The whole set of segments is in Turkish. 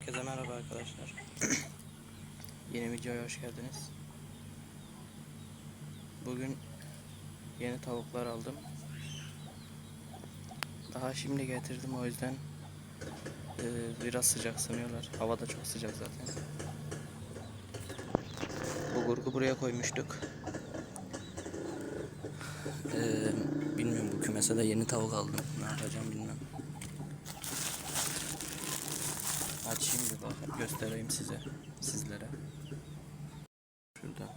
Herkese merhaba arkadaşlar. Yeni videoya hoş geldiniz. Bugün yeni tavuklar aldım. Daha şimdi getirdim o yüzden e, biraz sıcak sanıyorlar. Hava da çok sıcak zaten. Bu gurgu buraya koymuştuk. E, bilmiyorum bu kümese de yeni tavuk aldım. Ne yapacağım bilmem. Açayım bir bak göstereyim size sizlere. Şurada.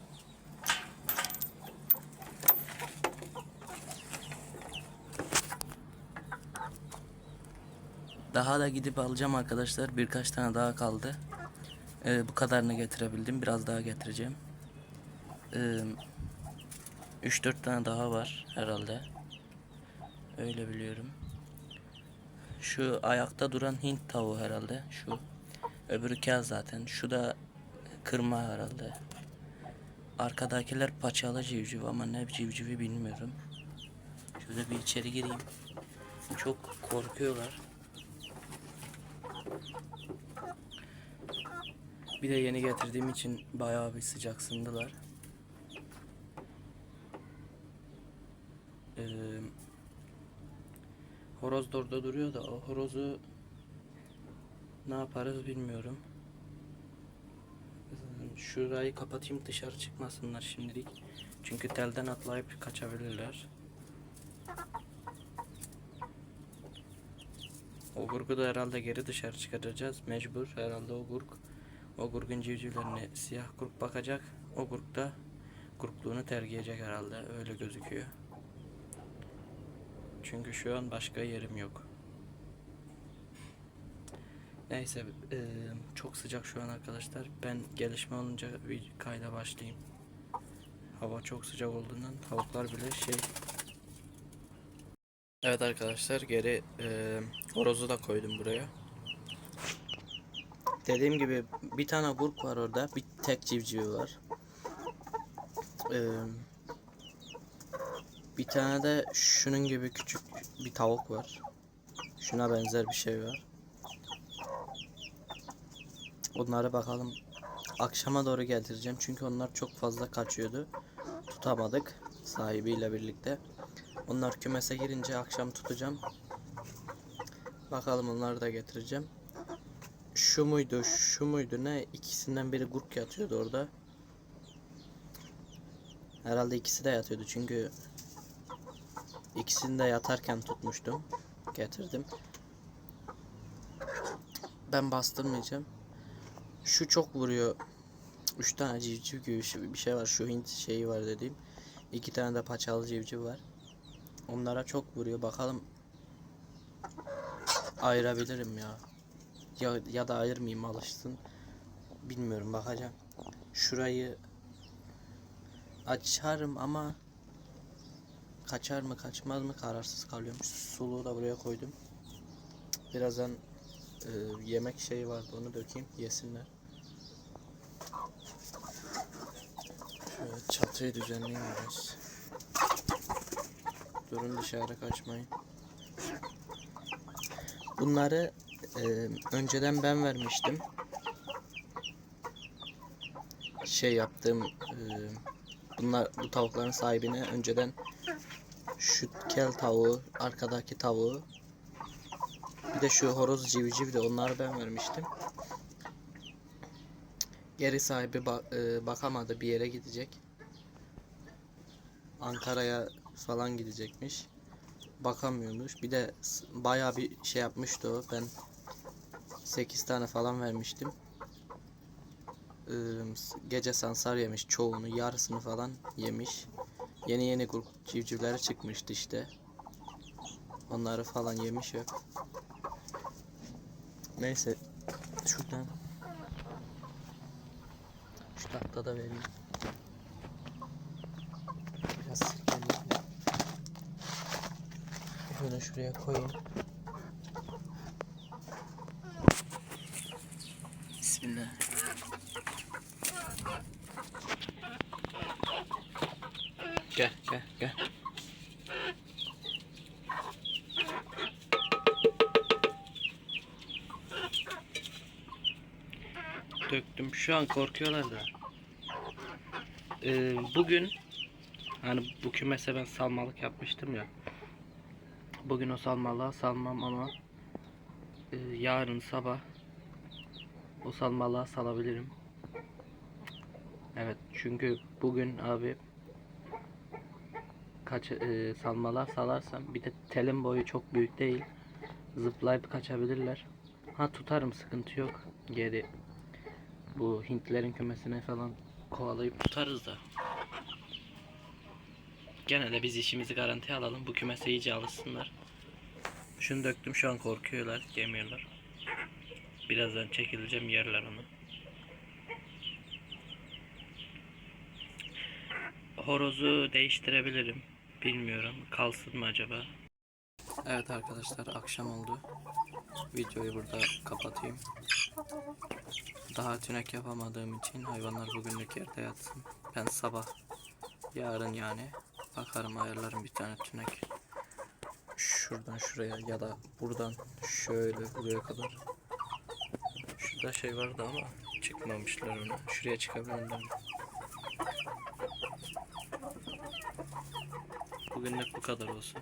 Daha da gidip alacağım arkadaşlar. Birkaç tane daha kaldı. Ee, bu kadarını getirebildim. Biraz daha getireceğim. Ee, 3-4 tane daha var herhalde. Öyle biliyorum. Şu ayakta duran Hint tavuğu herhalde. Şu. Öbürü kaz zaten. Şu da kırma herhalde. Arkadakiler paçalı civciv ama ne civcivi bilmiyorum. Şöyle bir içeri gireyim. Çok korkuyorlar. Bir de yeni getirdiğim için bayağı bir sıcaksındılar. Ee, Horoz da orada duruyor da o horozu ne yaparız bilmiyorum. Şurayı kapatayım dışarı çıkmasınlar şimdilik. Çünkü telden atlayıp kaçabilirler. O gurgu da herhalde geri dışarı çıkaracağız. Mecbur herhalde o gurg. O gurgun civcivlerine siyah gurk bakacak. O gurk da gurkluğunu tergiyecek herhalde. Öyle gözüküyor. Çünkü şu an başka yerim yok. Neyse eee, çok sıcak şu an arkadaşlar. Ben gelişme olunca bir kayda başlayayım. Hava çok sıcak olduğundan tavuklar bile şey. Evet arkadaşlar geri eee, horozu da koydum buraya. Dediğim gibi bir tane gurk var orada. Bir tek civcivi var. Eee bir tane de şunun gibi küçük bir tavuk var. Şuna benzer bir şey var. Onları bakalım akşama doğru getireceğim çünkü onlar çok fazla kaçıyordu. Tutamadık sahibiyle birlikte. Onlar kümese girince akşam tutacağım. Bakalım onları da getireceğim. Şu muydu, şu muydu ne? İkisinden biri gurk yatıyordu orada. Herhalde ikisi de yatıyordu çünkü İkisini de yatarken tutmuştum. Getirdim. Ben bastırmayacağım. Şu çok vuruyor. Üç tane civciv gibi bir şey- bir şey var. Şu Hint şeyi var dediğim. İki tane de paçalı civciv var. Onlara çok vuruyor. Bakalım ayırabilirim ya. Ya, ya da ayırmayayım alışsın. Bilmiyorum bakacağım. Şurayı açarım ama Kaçar mı kaçmaz mı kararsız kalıyorum. Suluğu da buraya koydum. Birazdan e, yemek şeyi vardı onu dökeyim yesinler. Şöyle çatıyı düzenleyeyim. Durun dışarı kaçmayın. Bunları e, önceden ben vermiştim. Şey yaptığım e, bunlar bu tavukların sahibine önceden şu kel tavuğu, arkadaki tavuğu. Bir de şu horoz civciv de onları ben vermiştim. Geri sahibi ba- e, bakamadı bir yere gidecek. Ankara'ya falan gidecekmiş. Bakamıyormuş. Bir de bayağı bir şey yapmıştı o. Ben 8 tane falan vermiştim. Gece sansar yemiş çoğunu, yarısını falan yemiş. Yeni yeni grup civcivleri çıkmıştı işte. Onları falan yemiş yok. Neyse şuradan şu tahta da vereyim. Biraz sirkeleyeyim. Şöyle şuraya koyayım. Döktüm. Şu an korkuyorlar da. Ee, bugün hani bu kümese ben salmalık yapmıştım ya. Bugün o salmalığa salmam ama e, yarın sabah o salmalığa salabilirim. Evet çünkü bugün abi kaç e, salmalığa salarsam bir de telin boyu çok büyük değil. Zıplayıp kaçabilirler. Ha tutarım sıkıntı yok. Geri bu Hintlerin kümesine falan kovalayıp tutarız da. Gene de biz işimizi garantiye alalım. Bu kümese iyice alışsınlar. Şunu döktüm şu an korkuyorlar. Yemiyorlar. Birazdan çekileceğim yerler onu. Horozu değiştirebilirim. Bilmiyorum. Kalsın mı acaba? Evet arkadaşlar akşam oldu. Videoyu burada kapatayım. Daha tünek yapamadığım için hayvanlar bugünlük yerde yatsın. Ben sabah yarın yani bakarım ayarlarım bir tane tünek. Şuradan şuraya ya da buradan şöyle buraya kadar. Şurada şey vardı ama çıkmamışlar ona. Şuraya çıkabilirler. Bugünlük bu kadar olsun.